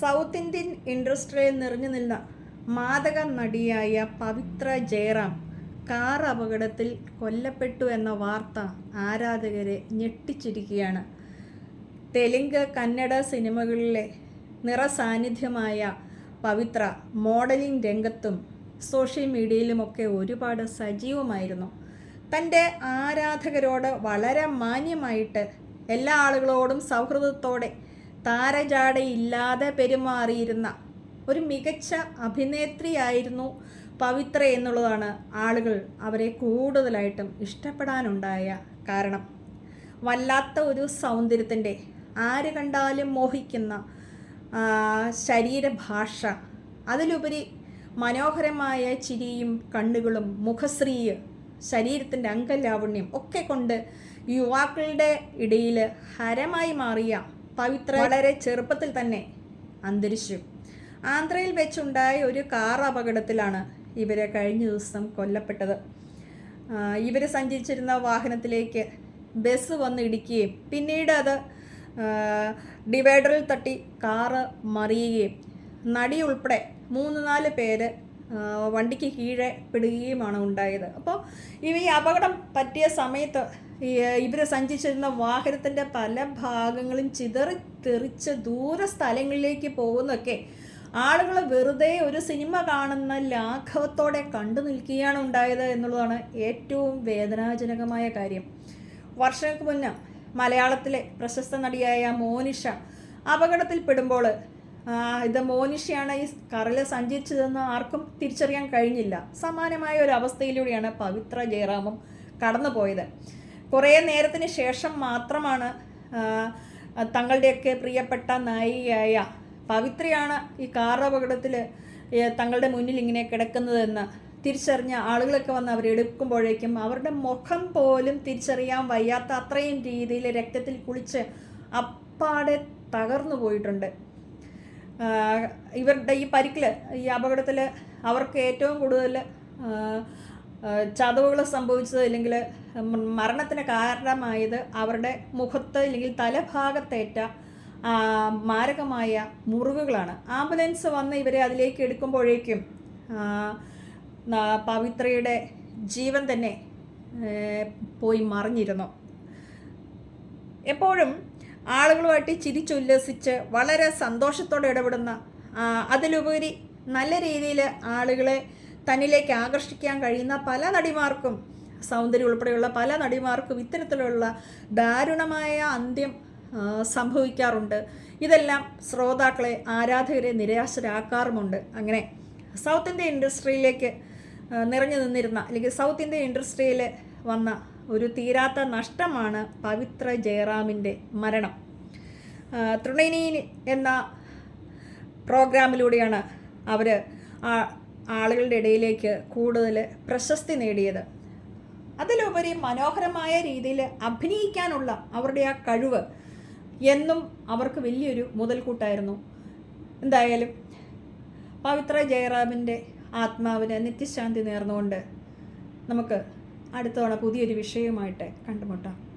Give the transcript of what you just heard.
South Indian ഇൻഡസ്ട്രിയിൽ നിറഞ്ഞു നിന്ന മാതക നടിയായ പവിത്ര ജയറാം കാർ അപകടത്തിൽ കൊല്ലപ്പെട്ടു എന്ന വാർത്ത ആരാധകരെ ഞെട്ടിച്ചിരിക്കുകയാണ്. തെലുങ്ക് കന്നഡ സിനിമകളിലെ നിറസാന്നിധ്യമായ പവിത്ര മോഡലിംഗ് രംഗത്തും സോഷ്യൽ മീഡിയയിലുമൊക്കെ ഒരുപാട് സജീവമായിരുന്നു. തന്റെ ആരാധകരോട് വളരെ മാന്യമായിട്ട് എല്ലാ ആളുകളോടും സൗഹൃദത്തോടെ താരജാടയില്ലാതെ പെരുമാറിയിരുന്ന ഒരു മികച്ച അഭിനേത്രിയായിരുന്നു പവിത്ര എന്നുള്ളതാണ് ആളുകൾ അവരെ കൂടുതലായിട്ടും ഇഷ്ടപ്പെടാനുണ്ടായ കാരണം. വല്ലാത്ത ഒരു സൗന്ദര്യത്തിന്റെ ആര് കണ്ടാലും മോഹിക്കുന്ന ശരീരഭാഷ. അതിലുപരി മനോഹരമായ ചിരിയും കണ്ണുകളും മുഖശ്രീ ശരീരത്തിന്റെ അംഗലാവണ്യം ഒക്കെ കൊണ്ട് യുവാക്കളുടെ ഇടയിൽ ഹരമായി മാറിയ പവിത്ര വളരെ ചെറുപ്പത്തിൽ തന്നെ അന്തരിച്ചു. ആന്ധ്രയിൽ വെച്ചുണ്ടായ ഒരു കാർ അപകടത്തിലാണ് ഇവരെ കഴിഞ്ഞ ദിവസം കൊല്ലപ്പെട്ടത്. ഇവർ സഞ്ചരിച്ചിരുന്ന വാഹനത്തിലേക്ക് ബസ് വന്ന് ഇടിക്കുകയും പിന്നീട് അത് ഡിവൈഡറിൽ തട്ടി കാറ് മറിയുകയും. നടി ഉൾപ്പെടെ മൂന്ന് നാല് പേര് വണ്ടിക്ക് കീഴെ പെടുകയുമാണ് ഉണ്ടായത്. അപ്പോൾ ഈ അപകടം പറ്റിയ സമയത്ത് ഇവർ സഞ്ചരിച്ചിരുന്ന വാഹനത്തിന്റെ പല ഭാഗങ്ങളും ചിതറി തെറിച്ച് ദൂര സ്ഥലങ്ങളിലേക്ക് പോകുന്നൊക്കെ ആളുകൾ വെറുതെ ഒരു സിനിമ കാണുന്ന ലാഘവത്തോടെ കണ്ടു നിൽക്കുകയാണ് ഉണ്ടായത് എന്നുള്ളതാണ് ഏറ്റവും വേദനാജനകമായ കാര്യം. വർഷങ്ങൾക്ക് മുന്നേ മലയാളത്തിലെ പ്രശസ്ത നടിയായ മോനിഷ അപകടത്തിൽപ്പെടുമ്പോൾ ഇത് മോനിഷയാണ് ഈ കറിൽ സഞ്ചരിച്ചതെന്ന് ആർക്കും തിരിച്ചറിയാൻ കഴിഞ്ഞില്ല. സമാനമായ ഒരു അവസ്ഥയിലൂടെയാണ് പവിത്ര ജയറാമും കടന്നുപോയത്. കുറേ നേരത്തിന് ശേഷം മാത്രമാണ് തങ്ങളുടെയൊക്കെ പ്രിയപ്പെട്ട നായികയായ പവിത്രയാണ് ഈ കാർ അപകടത്തിൽ തങ്ങളുടെ മുന്നിൽ ഇങ്ങനെ കിടക്കുന്നതെന്ന് തിരിച്ചറിഞ്ഞ ആളുകളൊക്കെ വന്ന് അവരെടുക്കുമ്പോഴേക്കും അവരുടെ മുഖം പോലും തിരിച്ചറിയാൻ വയ്യാത്ത അത്രയും രീതിയിൽ രക്തത്തിൽ കുളിച്ച് അപ്പാടെ തകർന്നു പോയിട്ടുണ്ട്. ഇവരുടെ ഈ പരിക്കിൽ ഈ അപകടത്തിൽ അവർക്ക് ഏറ്റവും കൂടുതൽ ചതവുകൾ സംഭവിച്ചത് അല്ലെങ്കിൽ മരണത്തിന് കാരണമായത് അവരുടെ മുഖത്ത് അല്ലെങ്കിൽ തലഭാഗത്തേറ്റ മാരകമായ മുറിവുകളാണ്. ആംബുലൻസ് വന്ന് ഇവരെ അതിലേക്ക് എടുക്കുമ്പോഴേക്കും പവിത്രയുടെ ജീവൻ തന്നെ പോയി മറിഞ്ഞിരുന്നു. എപ്പോഴും ആളുകളുമായിട്ട് ചിരിച്ചുല്ലസിച്ച് വളരെ സന്തോഷത്തോടെ ഇടപെടുന്ന അതിലുപരി നല്ല രീതിയിൽ ആളുകളെ തന്നിലേക്ക് ആകർഷിക്കാൻ കഴിയുന്ന പല നടിമാർക്കും സൗന്ദര്യം ഉൾപ്പെടെയുള്ള പല നടിമാർക്കും ഇത്തരത്തിലുള്ള ദാരുണമായ അന്ത്യം സംഭവിക്കാറുണ്ട്. ഇതെല്ലാം ശ്രോതാക്കളെ ആരാധകരെ നിരാശരാക്കാറുമുണ്ട്. അങ്ങനെ സൗത്ത് ഇന്ത്യൻ ഇൻഡസ്ട്രിയിലേക്ക് നിറഞ്ഞു നിന്നിരുന്ന അല്ലെങ്കിൽ സൗത്ത് ഇന്ത്യൻ ഇൻഡസ്ട്രിയിൽ വന്ന ഒരു തീരാത്ത നഷ്ടമാണ് പവിത്ര ജയറാമിന്റെ മരണം. തൃണയിനി എന്ന പ്രോഗ്രാമിലൂടെയാണ് അവർ ആളുകളുടെ ഇടയിലേക്ക് കൂടുതൽ പ്രശസ്തി നേടിയത്. അതിലുപരി മനോഹരമായ രീതിയിൽ അഭിനയിക്കാനുള്ള അവരുടെ ആ കഴിവ് എന്നും അവർക്ക് വലിയൊരു മുതൽക്കൂട്ടായിരുന്നു. എന്തായാലും പവിത്ര ജയറാമിന്റെ ആത്മാവിന് നിത്യശാന്തി നേർന്നുകൊണ്ട് നമുക്ക് അടുത്ത തവണ പുതിയൊരു വിഷയവുമായിട്ട് കണ്ടുമുട്ടാം.